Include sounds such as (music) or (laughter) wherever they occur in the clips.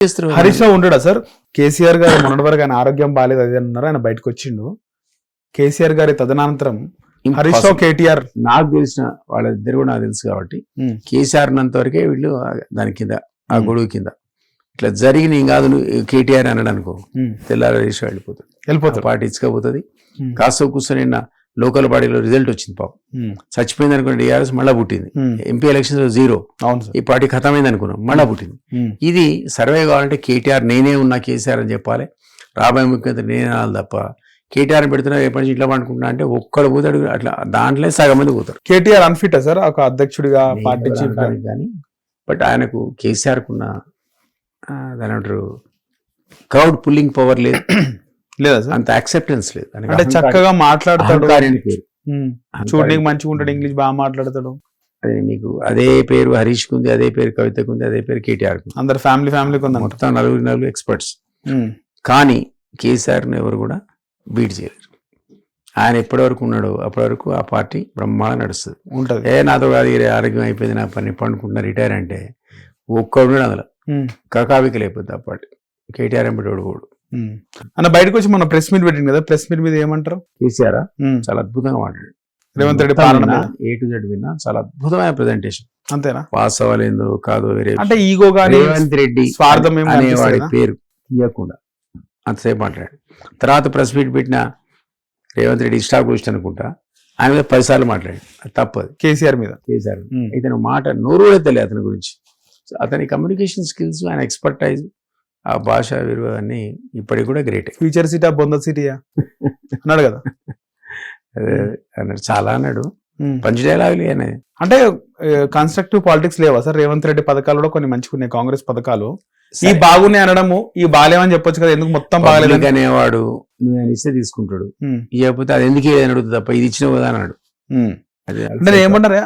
హరీష్ రావు ఉండడా సార్ కేసీఆర్ గారు మొన్నటి వరకు ఆయన ఆరోగ్యం బాగాలేదు అది అన్నారు ఆయన బయటకు వచ్చిండు కేసీఆర్ గారి తదనంతరం హరీష్ రావు. కేటీఆర్ నాకు తెలిసిన వాళ్ళిద్దరు కూడా నాకు తెలుసు కాబట్టి. కేసీఆర్ ఉన్నంత వరకే వీళ్ళు దాని కింద ఆ. గొడుగు కింద ఇట్లా జరిగిన ఏం కాదు నువ్వు కేటీఆర్ ఉమ్. తెల్లారి హరీష్ రావు వెళ్ళిపోతుంది ఇచ్చుకపోతుంది ఉమ్. కాస్త కూర్చొని నిన్న లోకల్ బాడీలో రిజల్ట్ వచ్చింది పాపం. చచ్చిపోయింది అనుకున్న డిఆర్ఎస్ మళ్ళా పుట్టింది. ఎంపీ ఎలక్షన్స్లో జీరో ఈ పార్టీ ఖతమైంది అనుకున్నాం మళ్ళా పుట్టింది. ఇది సర్వే కావాలంటే కేటీఆర్ నేనే ఉన్నా కేసీఆర్ అని చెప్పాలి. రాబోయే ముఖ్యమంత్రి నేనే అనాలి తప్ప కేటీఆర్ పెడుతున్నా రేపటి నుంచి ఇట్లా పండుకుంటున్నా అంటే ఒక్కడు పోతాడు అట్లా దాంట్లో సగం మంది పోతారు. KTR unfit sir? ఒక అధ్యక్షుడిగా పార్టీ కానీ బట్ ఆయనకు కేసీఆర్ కున్న ఆ, దాని అంటారు క్రౌడ్ పుల్లింగ్ పవర్ లేదు. (clears throat) లేదా సార్. అంత యాక్సెప్టెన్స్ లేదు. అంటే చక్కగా మాట్లాడతాడు. చూడడానికి మంచిగా ఉంటాడు ఇంగ్లీష్ బాగా మాట్లాడతాడు. అదే మీకు అదే పేరు హరీష్ కుంది అదే పేరు కవితకు ఉంది అదే పేరు కేటీఆర్ కుంది అందరు ఫ్యామిలీ ఫ్యామిలీకి ఉందంట మొత్తం నలుగురు నలుగురు ఎక్స్పర్ట్స్. కానీ కేసీఆర్ని ఎవరు కూడా బీట్ చేయలేరు. ఆయన ఎప్పటి వరకు ఉన్నాడో అప్పటి వరకు ఆ పార్టీ బ్రహ్మాండంగా నడుస్తుంది. ఉంటది. ఏ నాతో కాదు ఆరోగ్యం అయిపోయింది నా పని పండుకుంటున్నా రిటైర్ అంటే ఒక్కడు కూడా అందులో ఉమ్. కకావికలు అయిపోద్ది ఆ పార్టీ. కేటీఆర్ ఎంపటి కూడా ఉమ్. అన్న బయటకు వచ్చి మన ప్రెస్ మీట్ పెట్టింది కదా ప్రెస్ మీట్ మీద ఏమంటారు? కేసీఆర్. చాలా అద్భుతంగా మాట్లాడాడు రేవంత్ రెడ్డి పాలన ఏ టు జెడ్ విన్నా చాలా అద్భుతమైన ప్రెజెంటేషన్ అంతేనా? వాస్తవాలు ఏందో కాదో వేరే అంటే ఈగో రేవంత్ రెడ్డి స్వార్థం అనేవాడి? పేరు తీయకుండా అంతసేపు మాట్లాడాడు. తర్వాత ప్రెస్ మీట్ పెట్టిన రేవంత్ రెడ్డి ఇష్టాగోష్ఠి అనుకుంటా ఆయన మీద పదిసార్లు మాట్లాడాడు. అది తప్పదు. కేసీఆర్ మీద? ఉమ్. ఇతను మాట నోరు కూడా తెలియదు అతని గురించి. అతని కమ్యూనికేషన్ స్కిల్స్ ఆయన ఎక్స్పర్టైజ్ ఆ భాష విలువ అన్ని ఇప్పటికి కూడా గ్రేట్ ఫ్యూచర్ సిటీ బొంద సిటీయా (laughs) అన్నాడు కదా? అన్నాడు చాలా అన్నాడు. ఉమ్. పంచ్ డైలాగులు అనేది అంటే కన్స్ట్రక్టివ్ పాలిటిక్స్ లేవా సార్? రేవంత్ రెడ్డి పథకాలు కూడా కొన్ని మంచిగా ఉన్నాయి కాంగ్రెస్ పథకాలు. ఈ బాగున్నాయి అనడము ఈ బాగాలేవని చెప్పొచ్చు కదా ఎందుకు మొత్తం బాగాలేదు అనేవాడు నువ్వు ఆయన ఇస్తే తీసుకుంటాడు. ఇవ్వకపోతే అది ఎందుకు అని అడుగుతుంది తప్ప? ఇది ఇచ్చిన కదా అన్నాడు. అది అంటే ఏమంటారా.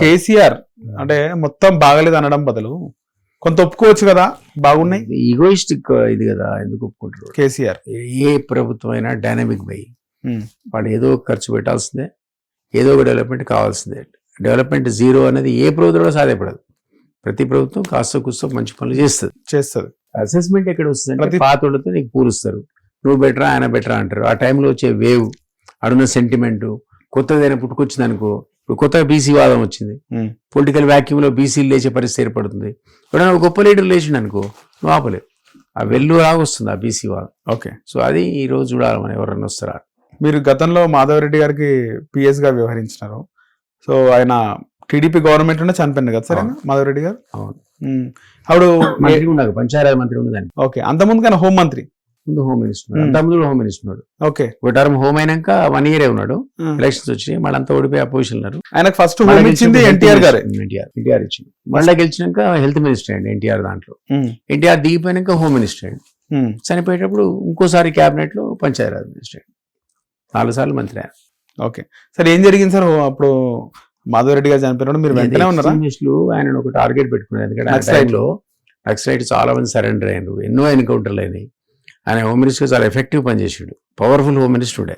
కేసీఆర్ అంటే మొత్తం బాగలేదు అనడం బదులు కొంత ఒప్పుకోవచ్చు కదా? బాగున్నాయి? ఈగోయిస్టిక్ ఇది కదా ఎందుకు ఒప్పుకుంటారు? కేసీఆర్. ఏ ప్రభుత్వం అయినా డైనమిక్ బై. వాడు ఏదో ఖర్చు పెట్టాల్సిందే ఏదో ఒక డెవలప్మెంట్ కావాల్సిందే. డెవలప్మెంట్ జీరో అనేది ఏ ప్రభుత్వం కూడా సాధ్యపడదు. ప్రతి ప్రభుత్వం కాస్త కూస్తో మంచి పనులు చేస్తుంది. చేస్తుంది. అసెస్మెంట్ ఎక్కడ వస్తుంది ప్రతి- పాతోళ్ళతో నీకు పూరుస్తారు నువ్వు బెటరా ఆయన బెటరా అంటారు. ఆ టైంలో వచ్చే వేవ్ అడున్న సెంటిమెంట్ కొత్తదైనా పుట్టుకొచ్చింది అనుకో ఇప్పుడు కొత్తగా బీసీ వాదం వచ్చింది. పొలిటికల్ వ్యాక్యూమ్లో బీసీలు లేచే పరిస్థితి ఏర్పడుతుంది. ఒక గొప్ప లీడర్ లేచిండు అనుకో నువ్వు ఆపలేవు. ఆ వెల్లు వస్తుంది ఆ బీసీ వాదం. ఓకే. సో అది ఈ రోజు చూడాలి మనం ఎవరన్నా వస్తారా? మీరు గతంలో మాధవరెడ్డి గారికి పిఎస్గా వ్యవహరించినారు. సో ఆయన టీడీపీ గవర్నమెంట్ ఉండే చనిపోయింది కదా సార్? మాధవరెడ్డి గారు? అవును. అప్పుడు మంత్రి ఉండదు పంచాయతీ మంత్రి ఉండదని ఓకే. అంత ముందు కానీ హోం మంత్రి? ముందు హోమ్ మినిస్టర్ Hmm. అంత ముందు హోమ్ మినిస్టర్ ఓకే. ఒక టర్మ్ హోమ్ అయినాక వన్ ఇయరే ఉన్నాడు. ఎలక్షన్స్ వచ్చినాయి. మళ్ళీ అంతా ఓడిపోయి అపోజిషన్ ఉన్నారు. ఆయనకు ఫస్ట్ హోమ్ ఇచ్చింది ఎన్టీఆర్ గారే. ఎన్టీఆర్ ఎన్టీఆర్ ఇచ్చింది. మళ్ళీ గెలిచినాక హెల్త్ మినిస్టర్ అండి ఎన్టీఆర్ దాంట్లో. ఎన్టీఆర్ దిగిపోయినాక హోమ్ మినిస్టర్ అండి. చనిపోయేటప్పుడు ఇంకోసారి క్యాబినెట్లో పంచాయతీరాజ్ మినిస్టర్ నాలుగు సార్లు మంత్రి ఆయన. ఓకే. సార్ ఏం జరిగింది సార్? అప్పుడు మాధవరెడ్డి గారు చనిపోయినప్పుడు మీరు వెంటనే ఉన్నారా? ఆయన ఒక టార్గెట్ పెట్టుకున్నారు. ఎందుకంటే నక్సలైట్ చాలా మంది సరెండర్ అయ్యారు. ఎన్నో ఎన్కౌంటర్లు అయినాయి. ఆయన హోమ్ మినిస్టర్ చాలా ఎఫెక్టివ్ పనిచేసాడు పవర్ఫుల్ హోమ్ మినిస్టరుడే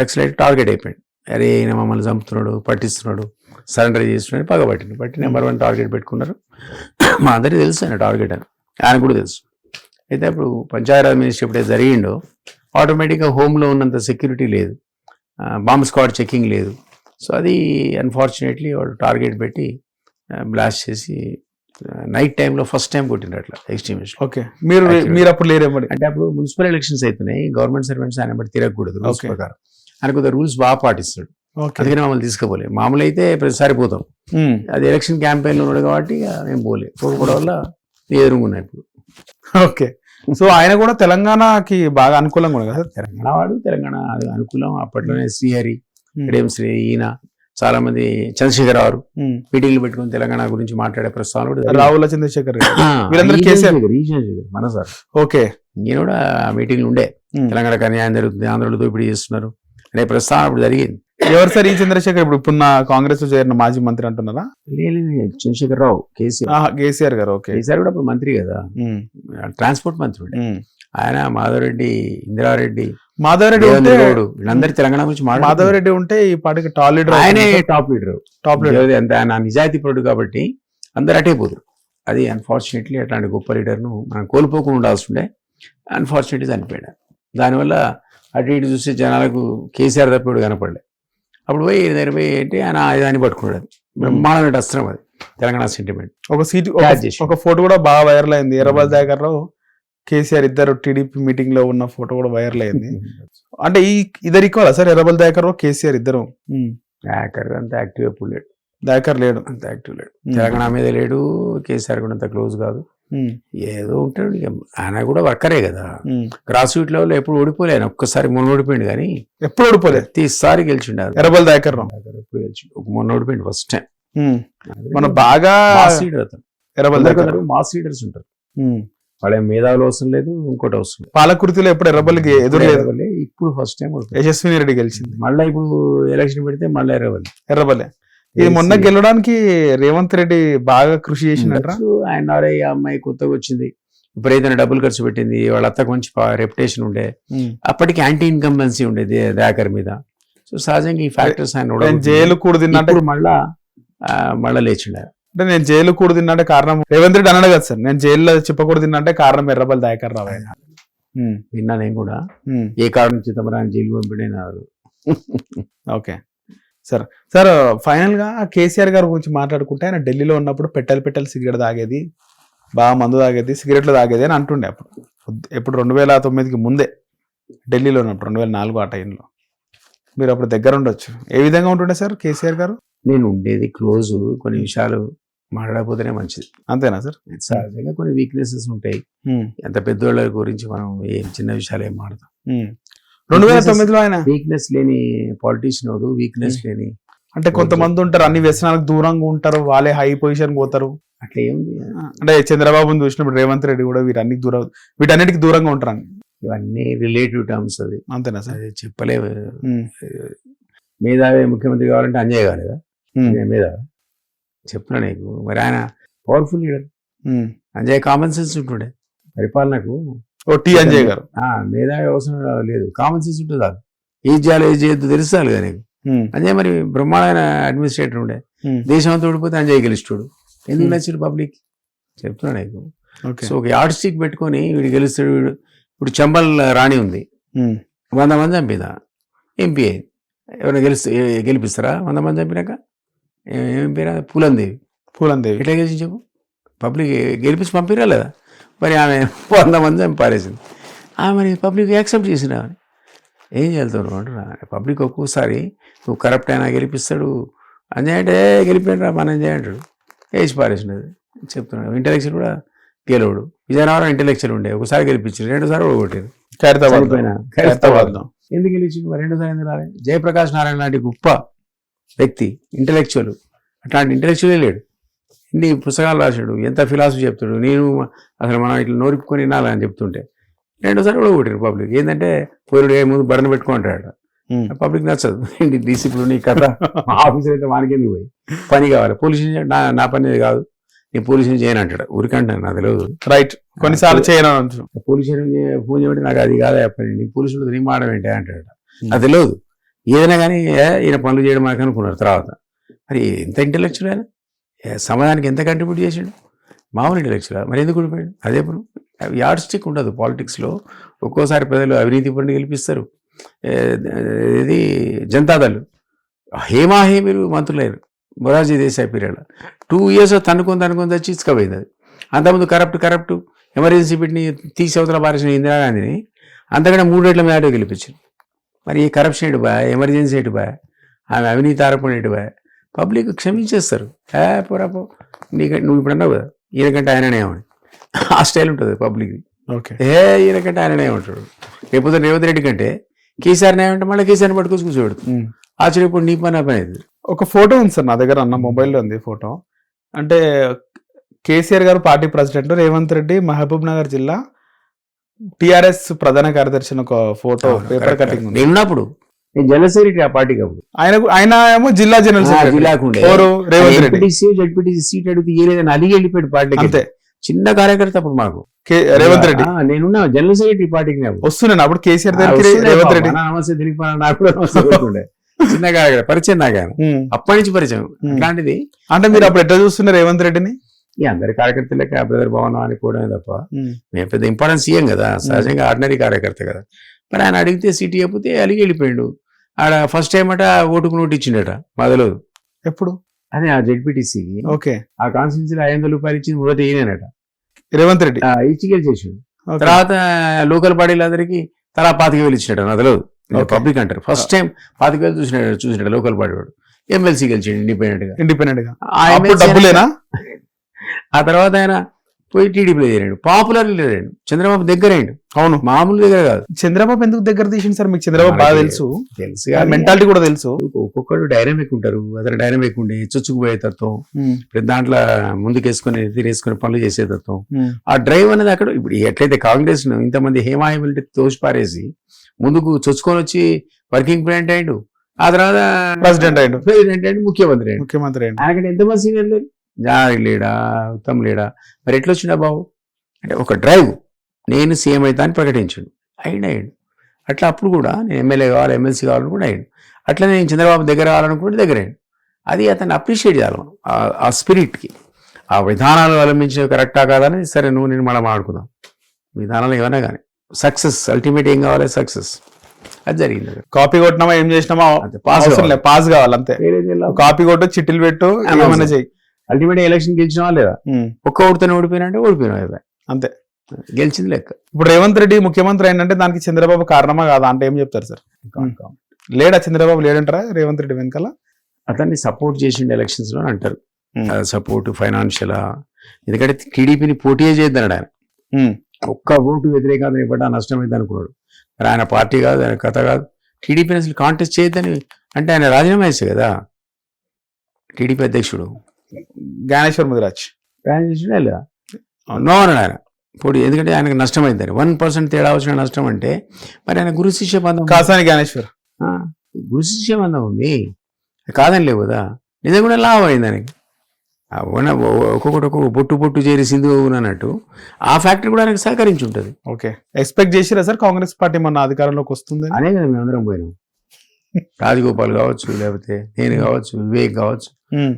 నక్సలైట్ టార్గెట్ అయిపోయాడు. అరే ఈయన మమ్మల్ని చంపుతున్నాడు పట్టిస్తున్నాడు సరెండర్ చేస్తున్నాడు పగబట్టింది బట్టి నెంబర్ వన్ టార్గెట్ పెట్టుకున్నారు. (coughs) మా అందరికీ తెలుసు ఆయన టార్గెట్ అని. ఆయన కూడా తెలుసు. అయితే అప్పుడు పంచాయరాజ్ మినిస్టర్ ఎప్పుడైతే జరిగిండో ఆటోమేటిక్గా హోమ్లో ఉన్నంత సెక్యూరిటీ లేదు. బాంబ్ స్క్వాడ్ చెకింగ్ లేదు. సో అది అన్ఫార్చునేట్లీ వాడు టార్గెట్ పెట్టి బ్లాస్ట్ చేసి నైట్ టైంలో ఫస్ట్ టైం కొట్టిండ్రు అట్లా ఎక్స్ట్రీమిస్ట్ ఓకే. మీరు. మీరు అప్పుడు లేరేమడి అంటే అప్పుడు మున్సిపల్ ఎలక్షన్స్ అవుతున్నాయి గవర్నమెంట్ సర్వెంట్స్ ఆయన బట్టి తిరగకూడదు రూల్స్. ప్రకారం. ఆయన కొద్దిగా రూల్స్ బాగా పాటిస్తాడు. అందుకని మమ్మల్ని తీసుకోపోలేదు మామూలు అయితే ప్రతిసారి పోతాం. అది ఎలక్షన్ క్యాంపెయిన్లో ఉన్నాడు కాబట్టి మేము పోలే. పోకపోవడం వల్ల ఎదురుగున్నాయి ఇప్పుడు. ఓకే. సో ఆయన కూడా తెలంగాణకి బాగా అనుకూలంగా ఉంది కదా తెలంగాణ వాడు తెలంగాణ అనుకూలం. అప్పట్లోనే శ్రీహరి శ్రీ ఈయన చాలా మంది చంద్రశేఖరరావు ఉమ్. మీటింగ్లు పెట్టుకుని తెలంగాణ గురించి మాట్లాడే ప్రస్తావన కూడా. రావుల చంద్రశేఖర్. చంద్రశేఖర్, చంద్రశేఖర్, మన సార్ ఓకే నేను కూడా మీటింగ్లు ఉండే ఉమ్. తెలంగాణకు అన్యాయం జరుగుతుంది ఆంధ్రలో దోపిడీ చేస్తున్నారు అనే ప్రస్తావన అప్పుడు జరిగింది ఎవరు సార్ ఈ చంద్రశేఖర్ ఇప్పుడు ఇప్పుడున్న కాంగ్రెస్లో చేరిన మాజీ మంత్రి అంటున్నారా చంద్రశేఖర్ రావు కేసీఆర్ కేసీఆర్ గారు ఓకే కేసీఆర్ కూడా అప్పుడు మంత్రి కదా. ట్రాన్స్పోర్ట్ మంత్రి. ఆయన మాధవరెడ్డి ఇందిరారెడ్డి మాధవరెడ్డి వీళ్ళందరూ తెలంగాణ గురించి. మాధవరెడ్డి ఉంటే ఈ పాటికి టాల్ లీడర్ ఆయనే టాప్ లీడర్ టాప్ లీడర్ అంత ఆయన నిజాయితీ పరుడు కాబట్టి అందరు అటే పోదురు అది అన్ఫార్చునేట్లీ అట్లాంటి గొప్ప లీడర్ను మనం కోల్పోకుండా ఉండాల్సి ఉండే అన్ఫార్చునేట్లీ చనిపోయాడు. దానివల్ల అటు ఇటు చూస్తే జనాలకు కేసీఆర్ తప్పిడు కనపడలే. అప్పుడు పోయి దగ్గర పోయి ఏంటి ఆయన ఆయుధాన్ని పట్టుకున్నాడు. బ్రహ్మాండమైన అస్త్రం అది. తెలంగాణ సెంటిమెంట్ ఒక సీట్ చేసి. ఒక ఫోటో కూడా బాగా వైరల్ అయింది. ఎర్రబల్ దగ్గర లో కేసీఆర్ ఇద్దరు టీడీపీ మీటింగ్లో ఉన్న ఫోటో కూడా వైరల్ అయింది. (laughs) అంటే ఈ ఇద్దరు ఈక్వల్ సార్ ఎర్రబల్ దగ్గర కేసీఆర్ ఇద్దరు? హ్యాకర్ అంత యాక్టివ్ ఎప్పుడు లేడు. దాకర్ లేడు. అంత యాక్టివ్ లేడు. తెలంగాణ మీద లేడు కేసీఆర్ కూడా అంత క్లోజ్ కాదు. ఏదో ఉంటాడు ఆయన కూడా వర్కరే కదా. గ్రాస్ రూట్ లెవెల్ ఎప్పుడు ఓడిపోలే ఆయన ఒక్కసారి మొన్న ఓడిపోయింది కానీ ఎప్పుడు ఓడిపోలేదు ప్రతిసారి గెలిచిండు. ఎర్రబల్ దాకర్ ఎప్పుడు గెలిచిండు? మొన్న ఓడిపోయింది ఫస్ట్ టైం మన బాగా మాస్ లీడర్ అతను. ఎర్రబల్ దాకర్ మాస్ లీడర్స్ ఉంటారు. వాళ్ళ మేధావులు అవసరం లేదు ఇంకోటి అవసరం లేదు. పాలకుర్తిలో ఎప్పుడు ఎర్రబల్కి ఎదురులేదు ఇప్పుడు ఫస్ట్ టైం యశస్విని రెడ్డి గెలిచింది. మళ్ళీ ఇప్పుడు ఎలక్షన్ పెడితే మళ్ళీ ఎర్రవల్లి ఎర్రబల్లే. ఇది మొన్న గెలవడానికి రేవంత్ రెడ్డి బాగా కృషి ఉండొచ్చు. ఆయన అమ్మాయి కొత్తగా వచ్చింది. విపరీతమైన డబ్బులు ఖర్చు పెట్టింది. వాళ్ళ అత్తకు మంచి రెప్యుటేషన్ ఉండే. అప్పటికి యాంటీ ఇన్కంబెన్సీ ఉండేది దాకర్ మీద. సో సహజంగా ఈ ఫ్యాక్టర్స్ ఆయన. జైలు కూడా మళ్ళా మళ్ళా లేచిండ అంటే నేను జైలు కూడా తిన్నట్టే కారణం రేవంత్ రెడ్డి అన్నాడు కదా సార్ నేను జైల్లో చెప్పకూడదు తిన్నంటే కారణం ఎర్రబల్ దాకర్ రావు ఆయన. విన్నా నేను కూడా. ఏ కారణం చిదంబరాన్ని జైలు పంపిణీ ఓకే. సార్ సార్ ఫైనల్గా కేసీఆర్ గారి గురించి మాట్లాడుకుంటే ఆయన ఢిల్లీలో ఉన్నప్పుడు పెట్టెలు పెట్టెలు సిగరెట్ తాగేది బాగా మందు తాగేది సిగరెట్లు తాగేది అని అంటుండే అప్పుడు. ఎప్పుడు రెండు వేల తొమ్మిదికి ముందే ఢిల్లీలో ఉన్నప్పుడు రెండు వేల నాలుగు ఆ టైంలో. మీరు అప్పుడు దగ్గర ఉండొచ్చు. ఏ విధంగా ఉంటుండే సార్ కేసీఆర్ గారు? నేను ఉండేది క్లోజ్ కొన్ని విషయాలు మాట్లాడకపోతేనే మంచిది. అంతేనా సార్? సహజంగా కొన్ని వీక్నెసెస్ ఉంటాయి. ఎంత పెద్దోళ్ళ గురించి మనం ఏం చిన్న విషయాలు ఏం మాడతాం. రెండు వేల తొమ్మిదిలో ఆయన? వీక్నెస్ లేని పాలిటీషియన్ వాడు వీక్నెస్ లేని అంటే కొంతమంది ఉంటారు అన్ని వ్యసనాలకు దూరంగా ఉంటారు వాళ్ళే హై పొజిషన్ పోతారు. అట్లా ఏముంది? అంటే చంద్రబాబుని చూసినప్పుడు రేవంత్ రెడ్డి కూడా వీటన్నికి దూరం వీటన్నిటికి దూరంగా ఉంటారు. ఇవన్నీ రిలేటివ్ టర్మ్స్ అది. అంతేనా సార్? అది చెప్పలేవు. ఉమ్, మేధావి ముఖ్యమంత్రి కావాలంటే అంజయ్ కాలేదా అంజయ్ మేధావి చెప్తున్నా నీకు. మరి ఆయన powerful leader. Anjaiah common sense ఉంటుండే. పరిపాలనకు ఓ టి అంజయ్ గారు. ఆ, మేధావి అవసరం లేదు. కామన్ సెన్స్ ఉంటుంది కాదు ఏది చేయాలో ఏది చేయొద్దు తెలుస్తాను కదా నీకు. అంజయ్ మరి బ్రహ్మాండమైన అడ్మినిస్ట్రేటర్ ఉండే. దేశం అంతా ఓడిపోతే అంజయ్ గెలుస్తాడు. ఎందుకు. నచ్చాడు పబ్లిక్ చెప్తున్నా నీకు. సో ఒక యార్డ్ స్టిక్ పెట్టుకొని వీడు గెలుస్తాడు వీడు ఇప్పుడు చంబల్ రాణి ఉంది. వంద మంది చంపిదా ఎంపీ ఎవరైనా గెలిస్తే గెలిపిస్తారా? వంద మంది చంపినాక? ఏ- పేరా? పూలందేవి. పూలన్ దేవి ఎట్లా గెలిచి చెప్పు? పబ్లిక్ గెలిపించి పంపిరా లేదా? మరి ఆమె (laughs) వంద మంది చంపి పారేసింది. ఆమె మరి పబ్లిక్ యాక్సెప్ట్ చేసిన ఏం చేస్తావు అంటున్నా? పబ్లిక్ ఒక్కోసారి నువ్వు కరప్ట్ అయినా గెలిపిస్తాడు. అంజయ్ అంటే గెలిపోయినరా మన అంజయ్ అంటాడు. వేసి పారేసినది. చెప్తున్నాడు. ఇంటలెక్చువల్ కూడా గెలవడు. విజయనగరం ఇంటలెక్చువల్ ఉండే. ఒకసారి గెలిపించారు రెండోసారి ఓడగొట్టారు ఖైరతాబాద్ ఎందుకు గెలిచిండు మరి? రెండోసారి ఎందుకు రాలే? జయప్రకాష్ నారాయణ లాంటి గొప్ప వ్యక్తి ఇంటలెక్చువల్ అట్లాంటి ఇంటలెక్చువలే లేడు. ఇన్ని పుస్తకాలు రాశాడు ఎంత ఫిలాసఫీ చెప్తాడు నేను అసలు మనం ఇట్లా నోరుపుకొని వినాలని చెప్తుంటే రెండోసారి కూడా కొట్టారు పబ్లిక్. ఏంటంటే పోరుడు ఏ ముందు బడన పెట్టుకుంటాడు. పబ్లిక్ నచ్చదు. ఏంటి డిసిప్లిన్ ఈ కథ. ఆఫీసర్ అయితే వానికి ఎందుకు పోయి? పని కావాలి. పోలీస్ నా నా పని కాదు. నేను పోలీసుని చేయను అంటాడు. ఊరికంటాను నాకు తెలియదు రైట్ కొన్నిసార్లు చేయను. పోలీసు ఫోన్ చేయమంటే నాకు అది కాదా పని నీ పోలీసులు నీ మాట ఏంటి అంటాడు. అది తెలియదు ఏదైనా కానీ ఏ, ఈయన పనులు చేయడం మనకు అనుకున్నారు తర్వాత. మరి ఎంత ఇంటలెక్చువల్ ఆయన? ఏ, సమాజానికి ఎంత కంట్రిబ్యూట్ చేసాడు మామూలు ఇంటలెక్చువల్ మరి ఎందుకు ఊడిపోయాడు? అదే ఇప్పుడు యాడ్ స్టిక్ ఉండదు పాలిటిక్స్లో ఒక్కోసారి ప్రజలు అవినీతి పని గెలిపిస్తారు. ఇది జనతాదళ్ హేమాహేమీలు మంత్రులయ్యారు మొరార్జీ దేశాయ్ పీరియడ్లో టూ ఇయర్స్ తనుకొని తనుకొని తెచ్చి ఇసుకపోయింది అది. అంతకుముందు కరప్ట్ కరప్ట్ ఎమర్జెన్సీ పెట్టిని తీసి అవతల పారేసిన ఇందిరాగాంధీని అంతకంటే మూడు రెట్ల మేడ గెలిపించారు. మరి ఈ కరప్షన్ ఎటు బా? ఎమర్జెన్సీ ఎటు బా? ఆమె అవినీతి ఆరోపణ ఎటు బా? పబ్లిక్ క్షమించేస్తారు. ఏ పోరా పో. నీక నువ్వు ఇప్పుడు అన్నావు కదా ఈయనకంటే ఆయననే ఏమని? ఆ స్టైల్ ఉంటుంది పబ్లిక్ ఓకే. ఏ ఈయనకంటే ఆయననే ఏమంటాడు? లేకపోతే రేవంత్ రెడ్డి కంటే కేసీఆర్ ఏమంటే మళ్ళీ కేసీఆర్ని పట్టుకొని కూర్చోబెడుతుంది. ఆశ్చర్యపోయి నీ పని పని అవుతుంది ఒక ఫోటో ఉంది సార్ నా దగ్గర అన్న మొబైల్లో ఉంది ఫోటో. అంటే కేసీఆర్ గారు party president Revanth Reddy Mahabubnagar జిల్లా టిఆర్ఎస్ ప్రధాన కార్యదర్శి ఒక ఫోటో పేపర్ కటింగ్ ఉంది. నేను ఉన్నప్పుడు నేను ఆ పార్టీకి అప్పుడు. ఆయన ఆయన ఏమో జిల్లా జనరల్ సెక్రటరీ. జడ్పీటీసీ సీట్ అడిగితే ఏలేదని అలిగి వెళ్ళిపోయాడు పార్టీకి. అంతే. చిన్న కార్యకర్త అప్పుడు మాకు. రేవంత్ రెడ్డి. ఆ, నేనున్నా జనరల్ సెక్రటరీ పార్టీకి నేను. వస్తున్నాను అప్పుడు కేసీఆర్ దగ్గరికి రేవంత్. రెడ్డి. నా నమస్తే దిలీప్ నాకు కూడా నమస్తే పెడుతుండే. చిన్న కార్యకర్త పరిచయం నాకు ఉమ్. అప్పటి నుంచి పరిచయం. అట్లాంటిది అంటే మీరు అప్పుడు ఎట్లా చూస్తున్నారు రేవంత్ రెడ్డిని? ఈ అందరి కార్యకర్తలకి ఆ బ్రదర్ భవనం అనుకోవడమే తప్ప మేము పెద్ద ఇంపార్టెన్స్ ఇయ్యం కదా. సహజంగా ఆర్డినరీ కార్యకర్త కదా. మరి ఆయన అడిగితే సీటీ చెప్పితే అలిగి వెళ్ళిపోయాడు. ఆడ ఫస్ట్ టైం అట ఓటుకు నోటు ఇచ్చిండట మొదలు ఎప్పుడు? అదే ఆ జెడ్పీటీసీకి ఓకే. ఆ కాన్స్టిట్యూన్సీలో ఐదు వందల రూపాయలు ఇచ్చింది మొదట ఈయనట రేవంత్ రెడ్డి? ఆ, ఇచ్చి గెలిచేసాడు. తర్వాత లోకల్ బాడీలందరికీ తలా పాతిక వేలు ఇచ్చినట్టు నదలు Okay. పబ్లిక్ అంటారు. ఫస్ట్ టైం పాతిక వేలు చూసినాడు చూసినాడు లోకల్ బాడీ వాడు ఎమ్మెల్సీ గెలిచాడు ఇండిపెండెంట్గా. ఇండిపెండెంట్గా. డబ్బులేనా? ఆ తర్వాత ఆయన పోయి టీడీపీలో చేరాడు. పాపులర్ లేదండి చంద్రబాబు దగ్గరైండు అవును. మామూలు దగ్గర కాదు. చంద్రబాబు ఎందుకు దగ్గర తీసింది సార్? మీకు చంద్రబాబు బాగా తెలుసు. తెలుసు మెంటాలిటీ కూడా తెలుసు. ఒక్కొక్కడు డైనమిక్ ఉంటారు. అతను డైనమిక్ ఉండి చొచ్చుకుపోయే తత్వం. ప్రతి దాంట్లో ముందుకేసుకుని తీరేసుకుని పనులు చేసే తత్వం. ఉమ్, ఆ డ్రైవ్ అనేది అక్కడ ఇప్పుడు ఎట్లయితే కాంగ్రెస్ను ఇంతమంది హేమాహేమిలిటీ తోసి పారేసి ముందుకు చొచ్చుకొని వచ్చి వర్కింగ్ ప్రెసిడెంట్ అయ్యాడు. ఆ తర్వాత ప్రెసిడెంట్ అయ్యాడు. ప్రెసిడెంట్ అయ్యాడు ముఖ్యమంత్రి అయ్యాడు. ముఖ్యమంత్రి అయ్యాడు. ఆయనకంటే ఎంతమంది సీనియర్ లేరు? జారి లేడా? ఉత్తమ్ లేడా? మరి ఎట్లా వచ్చిండా బాబు? అంటే ఒక డ్రైవ్. నేను సీఎం అవుతా అని ప్రకటించాడు. అయిన అయ్యాడు. అట్లా అప్పుడు కూడా నేను ఎమ్మెల్యే కావాలి ఎమ్మెల్సీ కావాలని కూడా అయ్యాడు. అట్లా నేను చంద్రబాబు దగ్గర కావాలనుకుంటే దగ్గర అయ్యాడు. అది అతన్ని అప్రిషియేట్ చేయాలి ఆ- స్పిరిట్కి ఆ విధానాలు అవలంబించినవి కరెక్టా కాదని సరే నువ్వు నేను మనం ఆడుకుందాం విధానాలు ఏమైనా కానీ. సక్సెస్ అల్టిమేట్ ఏం కావాలి? సక్సెస్. అది జరిగింది. కాపీ కొట్టినామా ఏం చేసినామా. లేదు పాస్ కావాలి. అంతే? కాపీ కొట్టు చిట్టీలు పెట్టు. ఏమైనా చెయ్యి. అల్టిమేట్ ఎలక్షన్ గెలిచినా లేదా? ఒక్క ఓడితోనే ఓడిపోయినా ఓడిపోయినా అంతే. గెలిచింది లెక్క. ఇప్పుడు రేవంత్ రెడ్డి ముఖ్యమంత్రి అయిందంటే దానికి చంద్రబాబు కారణమా కాదా అంటే ఏం చెప్తారు సార్? లేడా చంద్రబాబు? లేడంటారా రేవంత్ రెడ్డి వెనకాల? అతన్ని సపోర్ట్ చేసిండు ఎలక్షన్స్లో అంటారు. Support financial. ఎందుకంటే టీడీపీని పోటీయే చేద్దన్నాడు ఆయన. ఒక్క ఓటు వ్యతిరేకంగా ఇవ్వడా నష్టమైంది అనుకున్నాడు. మరి ఆయన పార్టీ కాదు ఆయన కథ కాదు. టీడీపీని అసలు కాంటెస్ట్ చేయొద్దని అంటే ఆయన రాజీనామా చేశాడు కదా. టీడీపీ అధ్యక్షుడు. జ్ఞానేశ్వర్ ముదిరాజ్. లేదా నో అన్నాడు ఆయన పోటీ ఎందుకంటే ఆయనకు నష్టమైందని. వన్ పర్సెంట్ తేడా వచ్చిన నష్టం అంటే మరి ఆయన గురు శిష్య బంధం కాసాని జ్ఞానేశ్వర్. ఆ, గురు శిష్య బంధం ఉంది. కాదని లేవు కదా. నిజంగా లాభం అయింది దానికి ఆ ఉన్న ఒక్కొక్కటి ఒక్కొక్క బొట్టు బొట్టు చేరి సింధు అన్నట్టు ఆ ఫ్యాక్టరీ కూడా ఆయనకు సహకరించి ఉంటుంది. ఓకే. ఎక్స్పెక్ట్ చేసిరా సార్ కాంగ్రెస్ పార్టీ మొన్న అధికారంలోకి వస్తుంది అనే కదా మేమందరం పోయినాం. (laughs) రాజగోపాల్ కావచ్చు లేకపోతే నేను కావచ్చు వివేక్ కావచ్చు.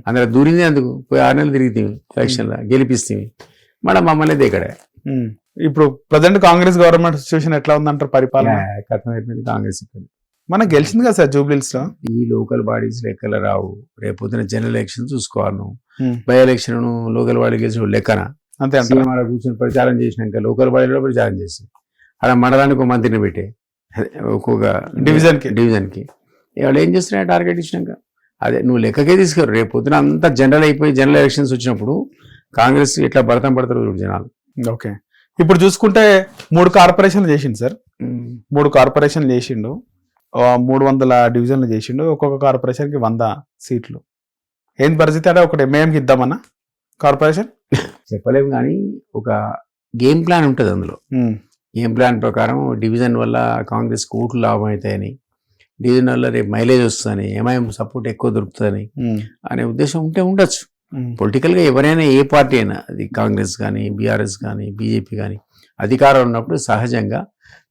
అందరూ దూరింది అందుకు. పోయి ఆరు నెలలు తిరిగితే ఎలక్షన్లో గెలిపిస్తే మళ్ళీ మమ్మల్ని దిగడే ఇప్పుడు ప్రజెంట్ కాంగ్రెస్ గవర్నమెంట్ సిచ్యువేషన్ ఎట్లా ఉందంటారు పరిపాలన? కాంగ్రెస్ ఇక్కడ. మన గెలిచింది కదా సార్ జూబ్లీస్లో ఈ లోకల్ బాడీస్ లెక్కలు రావు. రేపు పొద్దున జనరల్ ఎలక్షన్ చూసుకోవాలి నువ్వు బై ఎలక్షన్ లోకల్ బాడీ గెలిచిన లెక్కన? అంతే సీఎం ఆడ కూర్చొని ప్రచారం చేసినాక లోకల్ బాడీలో ప్రచారం చేసి అలా మండలానికి ఒక మంత్రిని పెట్టే ఒక్కొక్క కి. డివిజన్కి వాళ్ళు ఏం చేస్తున్నాయి టార్గెట్ ఇచ్చినాక. అదే నువ్వు లెక్కకే తీసుకురు. రేపు పొద్దున అంతా జనరల్ అయిపోయి జనరల్ ఎలక్షన్స్ వచ్చినప్పుడు కాంగ్రెస్ ఇట్లా పడతాం పడతారు చూడు జనాలు. ఓకే. ఇప్పుడు చూసుకుంటే మూడు కార్పొరేషన్లు చేసిండు సార్. మూడు కార్పొరేషన్లు చేసిండు. మూడు వందల డివిజన్లు చేసిండు. ఒక్కొక్క కార్పొరేషన్కి వంద సీట్లు. ఏం పరిస్థితి అంటే ఒకటి ఎంఏఎంకి ఇద్దామన్నా? కార్పొరేషన్? చెప్పలేము కానీ ఒక గేమ్ ప్లాన్ ఉంటుంది అందులో. గేమ్ ప్లాన్ ప్రకారం డివిజన్ వల్ల కాంగ్రెస్ ఓట్లు లాభం అవుతాయని డివిజన్ వల్ల రేపు మైలేజ్ వస్తుందని ఎంఐఎం సపోర్ట్ ఎక్కువ దొరుకుతుందని అనే ఉద్దేశం ఉంటే ఉండొచ్చు. పొలిటికల్గా ఎవరైనా ఏ పార్టీ అయినా అది కాంగ్రెస్ కానీ బీఆర్ఎస్ కానీ బీజేపీ కానీ అధికారం ఉన్నప్పుడు సహజంగా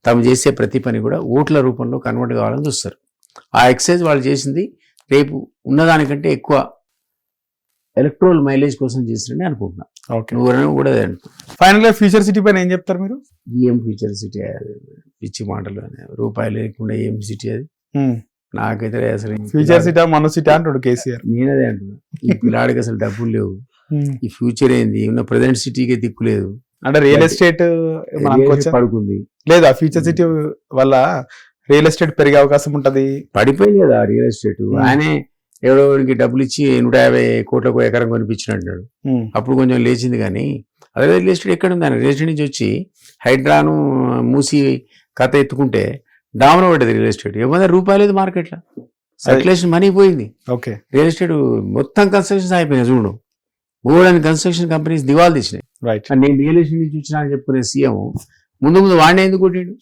తాము చేసే ప్రతి పని కూడా ఓట్ల రూపంలో కన్వర్ట్ కావాలని చూస్తారు. ఆ ఎక్సైజ్ వాళ్ళు చేసింది రేపు ఉన్నదానికంటే ఎక్కువ ఎలక్ట్రోల్ మైలేజ్ కోసం చేసిరని అనుకుంటున్నా. ఓకే. నువ్వు కూడా అదే అనుకో. ఫైనల్గా ఫ్యూచర్ సిటీ పైన ఏం చెప్తారు మీరు? ఏం ఫ్యూచర్ సిటీ అది? పిచ్చి మాటలు రూపాయలు లేకుండా ఏం సిటీ అది? నాకైతే అసలు ఫ్యూచర్ సిటీ మన సిటీ అంటాడు కేసీఆర్. నేనదే అంటున్నా. ఈ పిల్లాడికి అసలు డబ్బులు లేవు. ఈ ఫ్యూచర్ ఏంది? ఉన్న ప్రజెంట్ సిటీకే దిక్కు లేదు. అంటే రియల్ ఎస్టేట్ పడుకుంది. లేదు ఆ ఫ్యూచర్ సిటీ వల్ల రియల్ ఎస్టేట్ పెరిగే అవకాశం ఉంటది. పడిపోయింది కదా రియల్ ఎస్టేట్ Hmm. ఆయనే ఎవడోడికి డబ్బులు ఇచ్చి నూట యాభై కోట్లకు ఎకరం కొనిపించినట్టున్నాడు. ఉమ్, అప్పుడు కొంచెం లేచింది కానీ అదే రియల్ ఎస్టేట్ ఎక్కడ ఉంది? ఆయన రియల్ ఎస్టేట్ నుంచి వచ్చి హైడ్రాను మూసి కథ ఎత్తుకుంటే డామన పడ్డది రియల్ ఎస్టేట్ ఏమన్నా రూపాయలు లేదు మార్కెట్లో. సర్క్యులేషన్ మనీ పోయింది. ఓకే. రియల్ ఎస్టేట్ మొత్తం కన్స్ట్రక్షన్స్ అయిపోయినాయి చూడు. గోల్డ్ అండ్ కన్స్ట్రక్షన్ కంపెనీస్ దివాలు తీసినాయి. రైట్ నేను రియల్ ఎస్టేట్ నుంచి వచ్చినా అని చెప్పుకునే సీఎం ముందు ముందు వాడిని ఎందుకు కొట్టాడు?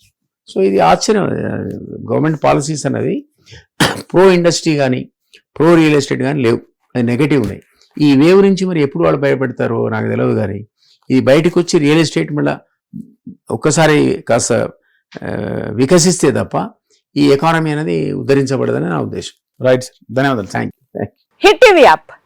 సో ఇది ఆశ్చర్యం. గవర్నమెంట్ పాలసీస్ అన్నది ప్రో ఇండస్ట్రీ కానీ ప్రో రియల్ ఎస్టేట్ కానీ లేవు. అది నెగటివ్ ఉన్నాయి. ఈ వేవ్ నుంచి మరి ఎప్పుడు వాళ్ళు భయపడతారో నాకు తెలియదు కానీ ఇది బయటకు వచ్చి రియల్ ఎస్టేట్ మళ్ళీ ఒక్కసారి కాస్త వికసిస్తే తప్ప ఈ ఎకానమీ అనేది ఉద్ధరించబడదని నా ఉద్దేశం. రైట్ సార్ ధన్యవాదాలు thank you Hit TV app